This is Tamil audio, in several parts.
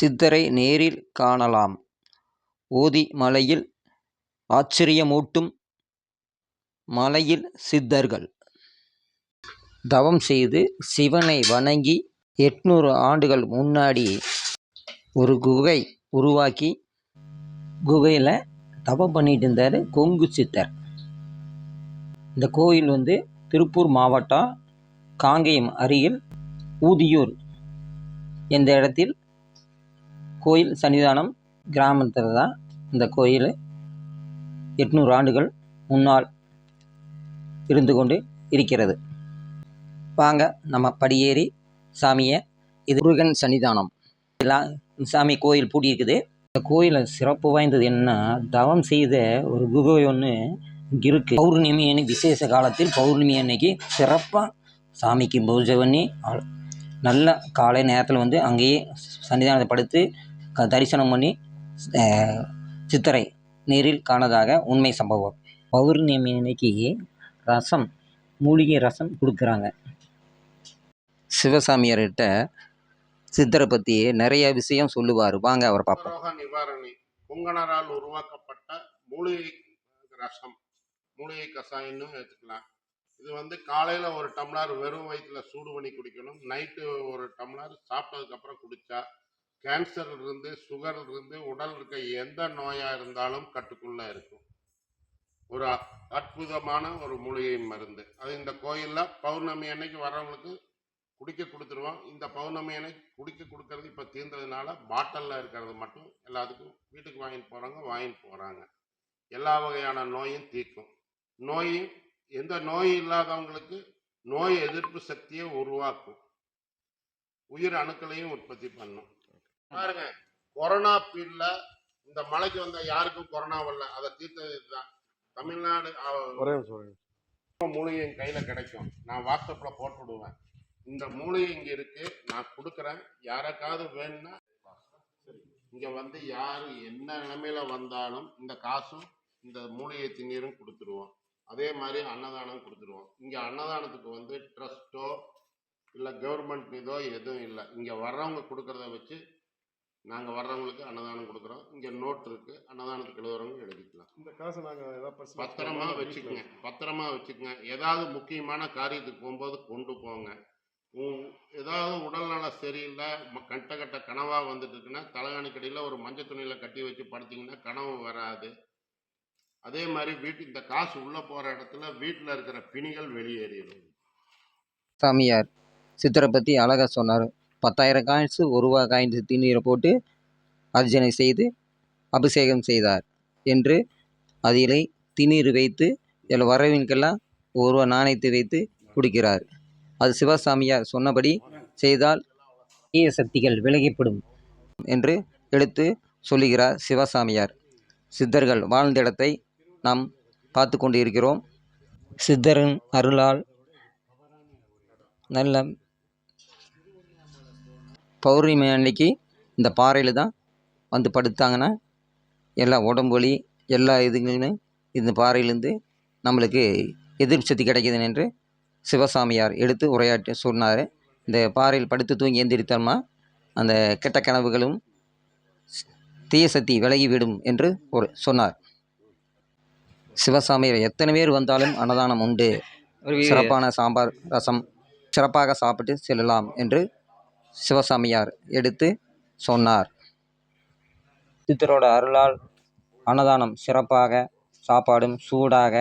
சித்தரை நேரில் காணலாம். ஊதி மலையில் ஆச்சரியமூட்டும் மலையில் சித்தர்கள். தவம் செய்து சிவனை வணங்கி எட்நூறு ஆண்டுகள் முன்னாடி ஒரு குகை உருவாக்கி குகையில் தவம் பண்ணிட்டு இருந்தார் கொங்கு சித்தர். இந்த கோயில் வந்து திருப்பூர் மாவட்டம் காங்கேயம் அருகில் ஊதியூர் என்ற இடத்தில் கோயில் சன்னிதானம் கிராமத்தில் தான் இந்த கோயில். எட்நூறு ஆண்டுகள் முன்னால் இருந்து கொண்டு இருக்கிறது. வாங்க நம்ம படியேறி சாமியை இது முருகன் சன்னிதானம். இதெல்லாம் சாமி கோயில் பூட்டி இருக்குது இந்த கோயிலில் சிறப்பு வாய்ந்தது என்னன்னா தவம் செய்த ஒரு குகை ஒன்று இங்கே இருக்குது பௌர்ணமி அன்னைக்கு விசேஷ காலத்தில் பௌர்ணமி அன்னைக்கு சிறப்பாக சாமிக்கு பூஜை பண்ணி நல்ல காலை நேரத்தில் வந்து அங்கேயே சன்னிதானத்தை படுத்து தரிசனம் பண்ணி சித்தரை நேரில் காணதாக உண்மை சம்பவம். பௌர்ணமி அன்னைக்கு ரசம் மூலிகை ரசம் கொடுக்குறாங்க. சிவசாமியார்கிட்ட சித்தரை பற்றி நிறைய விஷயம் சொல்லுவார். வாங்க அவர் பார்ப்போம். நிவாரணி புங்கனரால் உருவாக்கப்பட்ட மூலிகை ரசம் மூலிகை கசாயம்னு எடுத்துக்கலாம் இது வந்து காலையில் ஒரு டம்ளர் வெறும் வயிற்றுல சூடு பண்ணி குடிக்கணும். நைட்டு ஒரு டம்ளர் சாப்பிட்டதுக்கப்புறம் குடித்தா கேன்சர் இருந்து சுகர் இருந்து உடல் இருக்க எந்த நோயாக இருந்தாலும் கட்டுக்குள்ளே இருக்கும். ஒரு அற்புதமான ஒரு மூலிகை மருந்து. அது இந்த கோயிலில் பௌர்ணமி அன்னைக்கு வர்றவங்களுக்கு குடிக்க கொடுத்துருவோம். இந்த பௌர்ணமி அன்னைக்கு குடிக்க கொடுக்கறது இப்போ தீர்ந்ததுனால பாட்டிலில் இருக்கிறது மட்டும் எல்லாத்துக்கும் வீட்டுக்கு வாங்கிட்டு போகிறாங்க வாங்கிட்டு போகிறாங்க எல்லா வகையான நோயும் தீர்க்கும். நோயும் எந்த நோய் இல்லாதவங்களுக்கு நோய் எதிர்ப்பு சக்தியை உருவாக்கும். உயிர் அணுக்களையும் உற்பத்தி பண்ணும். பாருங்க கொரோனா பீரியட்ல இந்த மலைக்கு வந்த யாருக்கும் கொரோனா வரல. அதை தீர்த்தது இதுதான் தமிழ்நாடு. மூலிகை என் கையில் கிடைக்கும். நான் வாட்ஸ்அப்பில் போட்டு விடுவேன். இந்த மூலிகை இங்கே இருக்கு. நான் கொடுக்குறேன். யாருக்காவது வேணும்னா இங்கே வந்து யார் என்ன நிலைமையில வந்தாலும் இந்த காசும் இந்த மூலிகை திண்ணீரும் கொடுத்துருவோம். அதே மாதிரி அன்னதானம் கொடுத்துருவோம். இங்கே அன்னதானத்துக்கு வந்து ட்ரஸ்ட்டோ இல்லை கவர்மெண்ட் இதோ எதுவும் இல்லை. இங்கே வர்றவங்க கொடுக்குறத வச்சு நாங்கள் வர்றவங்களுக்கு அன்னதானம் கொடுக்குறோம். இங்கே நோட் இருக்கு. அன்னதானத்துக்கு எழுதுறவங்க எழுதிக்கலாம். இந்த காசை நாங்க ஏதாவது பத்திரமா வச்சுக்கோங்க. பத்திரமா வச்சுக்கோங்க. ஏதாவது முக்கியமான காரியத்துக்கு போகும்போது கொண்டு போங்க. உ- ஏதாவது உடல்நலம் சரியில்லை ம- கட்ட கட்ட கனவா வந்துட்டு இருக்குன்னா தலைகாணிக்கடியில் ஒரு மஞ்சள் துணியில கட்டி வச்சு படுத்தீங்கன்னா கனவு வராது. அதே மாதிரி வீட்டு இந்த காசு உள்ள போற இடத்துல வீட்டில் இருக்கிற பிணிகள் வெளியேறிடும். சாமியார் சித்தரை பற்றி அழகாக சொன்னார். பத்தாயிரம் காயின்ஸு ஒரு ரூபா காயின்ஸு தண்ணீரை போட்டு அர்ச்சனை செய்து அபிஷேகம் செய்தார் என்று அதிலே திநீர் வைத்து இதில் வரவின்கெல்லாம் ஒரு நாணயத்தை வைத்து குடிக்கிறார். அது சிவசாமியார் சொன்னபடி செய்தால் தீய சக்திகள் விலகிப்படும் என்று எடுத்து சொல்லுகிறார் சிவசாமியார். சித்தர்கள் வாழ்ந்த இடத்தை நாம் பார்த்து கொண்டு இருக்கிறோம் சித்தரின் அருளால் நல்ல பௌர்ணமி அன்னைக்கு இந்த பாறையில் தான் வந்து படுத்தாங்கன்னா எல்லா உடம்பு வலி எல்லா இதுங்களும் இந்த பாறையிலேருந்து நம்மளுக்கு எதிர்ப்பு சக்தி கிடைக்குது என்று சிவசாமியார் எடுத்து உரையாற்றி சொன்னார். இந்த பாறையில் படுத்து தூங்கி எந்திரித்தோம்னா அந்த கெட்ட கனவுகளும் தீய சக்தி விலகிவிடும் என்று ஒரு சொன்னார். சிவசாமியார் எத்தனை பேர் வந்தாலும் அன்னதானம் உண்டு. சிறப்பான சாம்பார் ரசம் சிறப்பாக சாப்பிட்டு செல்லலாம் என்று சிவசாமியார் எடுத்து சொன்னார். சித்தரோட அருளால் அன்னதானம் சிறப்பாக சாப்பாடும் சூடாக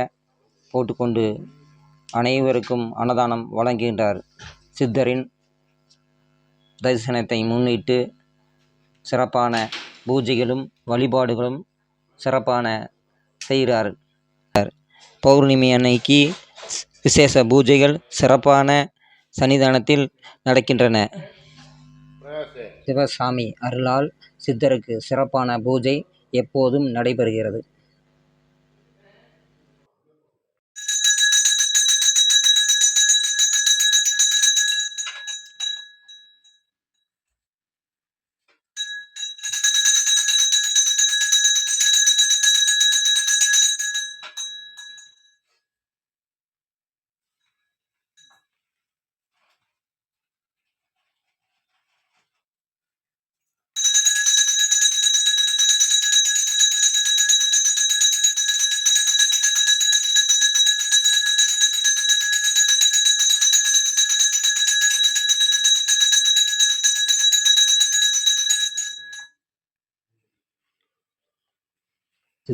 போட்டுக்கொண்டு அனைவருக்கும் அன்னதானம் வழங்குகின்றார். சித்தரின் தரிசனத்தை முன்னிட்டு சிறப்பான பூஜைகளும் வழிபாடுகளும் சிறப்பான செய்கிறார். பௌர்ணமி அன்னைக்கு விசேஷ பூஜைகள் சிறப்பான சன்னிதானத்தில் நடக்கின்றன. சிவசாமி அருளால் சித்தருக்கு சிறப்பான பூஜை எப்போதும் நடைபெறுகிறது.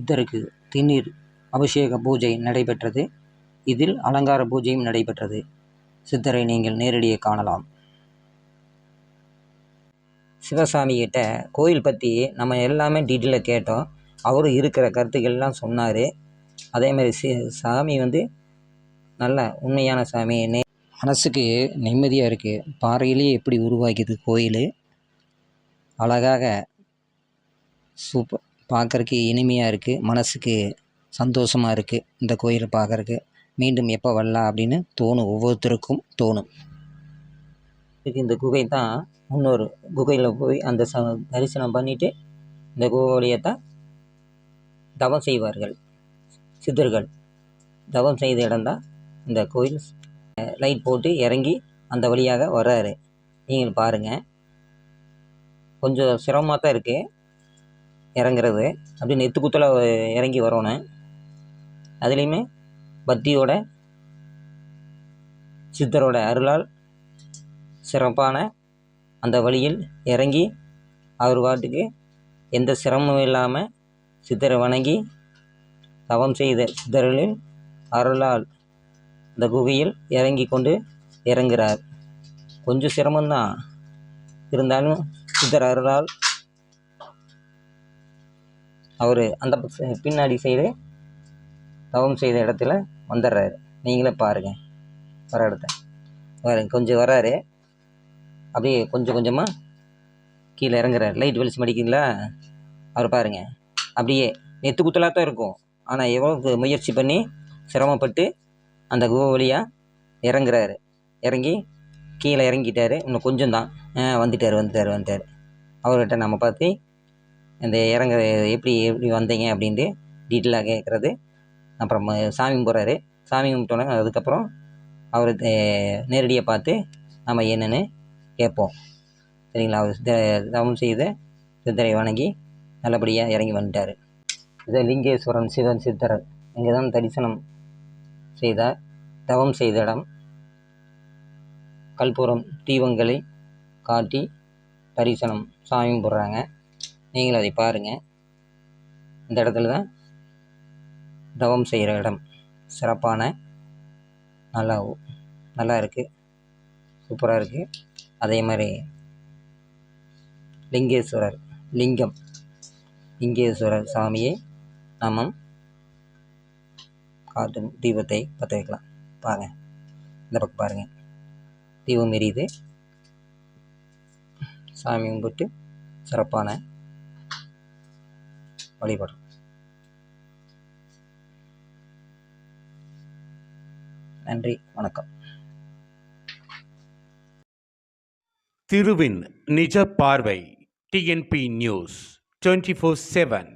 சித்தருக்கு திருநீர் அபிஷேக பூஜை நடைபெற்றது. இதில் அலங்கார பூஜையும் நடைபெற்றது. சித்தரை நீங்கள் நேரடியே காணலாம். சிவசாமி கிட்ட கோயில் பற்றி நம்ம எல்லாமே டீட்டெயிலாக கேட்டோம். அவரும் இருக்கிற கருத்துக்கள்லாம் சொன்னார். அதேமாதிரி சி சாமி வந்து நல்ல உண்மையான சாமி. நே மனசுக்கு நிம்மதியாக இருக்குது பாறையிலேயே எப்படி உருவாக்கியது கோயில்? அழகாக சூப்பர் பார்க்குறக்கு இனிமையாக இருக்குது மனசுக்கு சந்தோஷமாக இருக்குது இந்த கோயிலை பார்க்குறக்கு மீண்டும் எப்போ வரலாம் அப்படின்னு தோணும். ஒவ்வொருத்தருக்கும் தோணும். இதுக்கு இந்த குகை தான் முன்னொரு குகையில் போய் அந்த ச தரிசனம் பண்ணிவிட்டு இந்த குகை தான் தவம் செய்வார்கள். சித்தர்கள் தவம் செய்த இடம்தான் இந்த கோயில். லைட் போட்டு இறங்கி அந்த வழியாக வர்றாரு. நீங்கள் பாருங்கள் கொஞ்சம் சிரமமாக தான் இருக்குது இறங்குறது. அப்படி நெத்து குத்தில் இறங்கி வரணும் அதுலேயுமே பக்தியோட சித்தரோட அருளால் சிறப்பான அந்த வழியில் இறங்கி அவர் பாட்டுக்கு எந்த சிரமமும் இல்லாமல் சித்தரை வணங்கி தவம் செய்த சித்தர்களின் அருளால் இந்த குகையில் இறங்கி கொண்டு இறங்குறார். கொஞ்சம் சிரமம்தான். இருந்தாலும் சித்தர் அருளால் அவர் அந்த பின்னாடி சைடு தவம் செய்த இடத்துல வந்துடுறாரு நீங்களே பாருங்கள் வர இடத்த. வர கொஞ்சம் வராரு அப்படியே கொஞ்சம் கொஞ்சமாக கீழே இறங்குறாரு. லைட் வெளிச்சம் அடிக்குங்களா அவர் பாருங்கள் அப்படியே நெத்து குத்தலாக தான் இருக்கும். ஆனால் எவ்வளோக்கு முயற்சி பண்ணி சிரமப்பட்டு அந்த குகை வழியாக இறங்குறாரு. இறங்கி கீழே இறங்கிட்டார். இன்னும் கொஞ்சம் தான் வந்துட்டார் வந்துட்டார் வந்துட்டார். அவர்கிட்ட நம்ம பார்த்து இந்த இறங்குற எப்படி எப்படி வந்தீங்க அப்படின்ட்டு டீட்டெயிலாக கேட்குறது அப்புறம் சாமி கும்பிட்றாரு. சாமி கும்பிட்டோன்னே அதுக்கப்புறம் அவருக்கு நேரடியாக பார்த்து நம்ம என்னென்னு கேட்போம். சரிங்களா? அவர் சித்த தவம் செய்த சித்தரை வணங்கி நல்லபடியாக இறங்கி வந்துட்டார். இது லிங்கேஸ்வரன் சிவன் சித்தர் இங்கே தான் தரிசனம் செய்தார். தவம் செய்த இடம் கல்பூரம் தீபங்களை காட்டி தரிசனம் சாமி கும்பிட்றாங்க. நீங்களும் அதை பாருங்கள் இந்த இடத்துல தான் தவம் செய்கிற இடம். சிறப்பான நல்லா நல்லா இருக்குது சூப்பராக இருக்குது அதே மாதிரி லிங்கேஸ்வரர் லிங்கம். லிங்கேஸ்வரர் சாமியை நாம காட்டும் தீபத்தை பற்ற வைக்கலாம் பாருங்க. இந்த பக்கம் பாருங்கள் தீபம் எரியுது. சாமி கும்பிட்டு சிறப்பான வழிபடும் நன்றி வணக்கம். திருவின் நிஜ பார்வை TNP news twenty four seven